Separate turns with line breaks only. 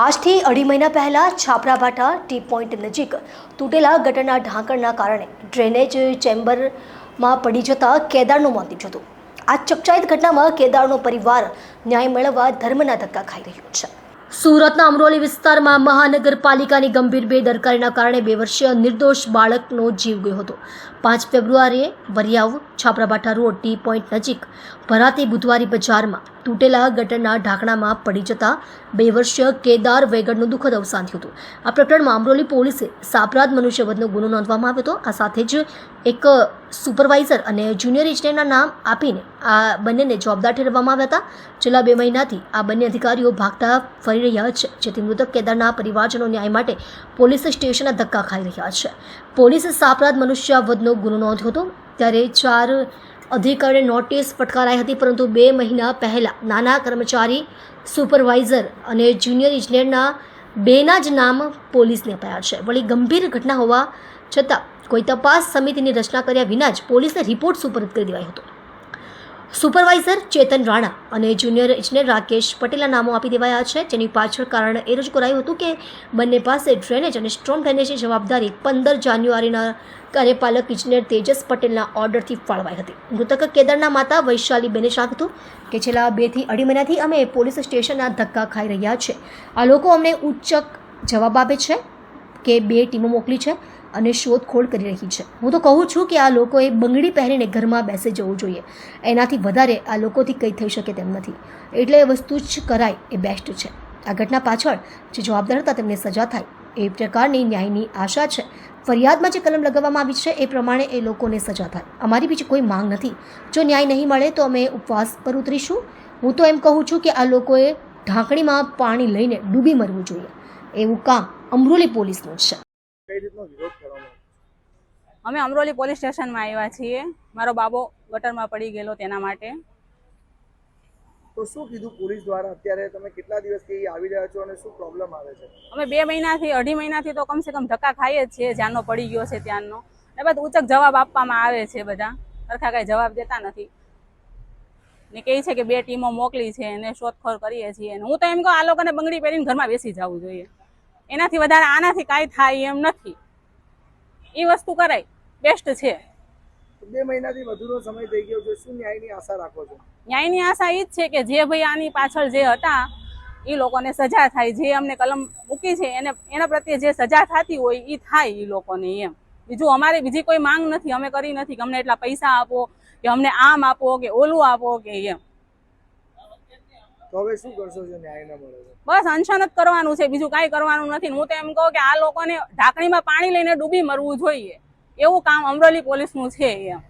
આજથી અઢી મહિના પહેલાં છાપરાભાઠા ટી પોઈન્ટ નજીક તૂટેલા ગટરના ઢાંકણના કારણે ડ્રેનેજ ચેમ્બરમાં પડી જતા કેદારનું મોત નીપજ્યું હતું. આ ચકચારિત ઘટનામાં કેદારનો પરિવાર ન્યાય મેળવવા ધર્મના ધક્કા ખાઈ રહ્યો છે. સુરતના અમરોલી વિસ્તારમાં મહાનગરપાલિકાની ગંભીર બેદરકારીના કારણે બે વર્ષીય નિર્દોષ બાળકનો જીવ ગયો હતો. પાંચ ફેબ્રુઆરીએ Variyav Chhaparabhatha road T point નજીક ભરાતી બુધવારી બજારમાં તૂટેલા ગટરના ઢાંકણામાં પડી જતા બે વર્ષીય કેદાર વેગડનું દુઃખદ અવસાન થયું હતું. આ પ્રકરણમાં અમરોલી પોલીસે સાપરાધ મનુષ્યવધનો ગુનો નોંધવામાં આવ્યો હતો. આ સાથે જ એક સુપરવાઇઝર અને જુનિયર ઇજનેરના નામ આપીને આ બંનેને જવાબદાર ઠેરવવામાં આવ્યા હતા. છેલ્લા બે મહિનાથી આ બંને અધિકારીઓ ભાગતા ફરી રહ્યા છે, જેથી મૃતક કેદારના પરિવારજનો ન્યાય માટે પોલીસ સ્ટેશનના ધક્કા ખાઈ રહ્યા છે. પોલીસે સાપરાધ મનુષ્યવધનો ગુનો નોંધ્યો હતો, ત્યારે ચાર અધિકારીને નોટિસ ફટકારાઈ હતી, પરંતુ બે મહિના પહેલાં નાના કર્મચારી, સુપરવાઇઝર અને જુનિયર ઇજનેરના બેના જ નામ પોલીસને અપાયા છે. વળી ગંભીર ઘટના હોવા છતાં કોઈ તપાસ સમિતિની રચના કર્યા વિના જ પોલીસને રિપોર્ટ સુપરત કરી દેવાયો હતો. સુપરવાઇઝર ચેતન રાણા અને જુનિયર ઇજનેર રાકેશ પટેલના નામો આપી દેવાયા છે. જેની પાછળ કારણ એ રજૂ કરાયું હતું કે બંને પાસે ડ્રેનેજ અને સ્ટ્રોમ ડ્રેનેજની જવાબદારી પંદર જાન્યુઆરીના કાર્યપાલક ઇજનેર તેજસ પટેલના ઓર્ડરથી ફાળવાઈ હતી. મૃતક કેદારના માતા વૈશાલી બેને જણાવ્યું હતું કે છેલ્લા બેથી અઢી મહિનાથી અમે પોલીસ સ્ટેશનના ધક્કા ખાઈ રહ્યા છે. આ લોકો અમને ઉચ્ચક જવાબ આપે છે કે બે ટીમો મોકલી છે. અને શોધખોળ કરી રહી છે. હું તો કહું છું કે આ લોકોએ બંગડી પહેરીને ઘરમાં બેસે જવું જોઈએ. એનાથી વધારે આ લોકોથી કંઈ થઈ શકે તેમ નથી. એટલે એ વસ્તુ જ કરાય એ બેસ્ટ છે. આ ઘટના પાછળ જે જવાબદાર હતા તેમને સજા થાય એ પ્રકારની ન્યાયની આશા છે. ફરિયાદમાં જે કલમ લગાવવામાં આવી છે એ પ્રમાણે એ લોકોને સજા થાય. અમારી બીજી કોઈ માંગ નથી. જો ન્યાય નહીં મળે તો અમે ઉપવાસ પર ઉતરીશું. હું તો એમ કહું છું કે આ લોકોએ ઢાંકણીમાં પાણી લઈને ડૂબી મરવું જોઈએ. એવું કામ અમરોલી પોલીસનું છે.
કઈ રીતનો વિરોધ કરવામાં
અમે અમરોલી પોલીસ સ્ટેશનમાં આવ્યા છીએ. મારો બાબો ગટરમાં પડી ગયેલો તેના માટે.
તો શું કીધું પોલીસ દ્વારા? અત્યારે તમે કેટલા દિવસથી આવી રહ્યા છો અને શું પ્રોબ્લેમ આવે છે?
અમે બે મહિનાથી અઢી મહિનાથી તો કમસે કમ ધક્કા ખાઈએ જ છીએ જ્યાંનો પડી ગયો છે ત્યાંનો. ને બધા ઉચક જવાબ આપવામાં આવે છે બધા. સરખા કાંઈ જવાબ દેતા નથી. ને કહે છે કે બે ટીમો મોકલી છે અને શોધખોળ કરીએ છીએ. અને હું તો એમ કહું આ લોકોને બંગડી પહેરીને ઘરમાં બેસી જવું જોઈએ. એનાથી વધારે આનાથી કાંઈ થાય એમ નથી. એ વસ્તુ કરાય. બેસ્ટ છે.
બે મહિનાથી વધુનો સમય થઈ ગયો છે. શું ન્યાયની આશા રાખો છો?
ન્યાયની આશા એ જ છે કે જે ભાઈ આની પાછળ જે હતા એ લોકોને સજા થાય. જે અમને કલમ મૂકી છે એને એના પ્રત્યે જે સજા થતી હોય એ થાય એ લોકોને એમ. બીજું અમારે બીજી કોઈ માંગ નથી. અમે કરી નથી કે અમને એટલા પૈસા આપો કે અમને આમ આપો કે ઓલું આપો કે એમ. બસ અનશન જ કરવાનું છે, બીજું કાંઈ કરવાનું નથી. હું તો એમ કહું કે આ લોકોને ઢાંકણીમાં પાણી લઈને ડૂબી મરવું જોઈએ. એવું કામ અમરોલી પોલીસનું છે એમ.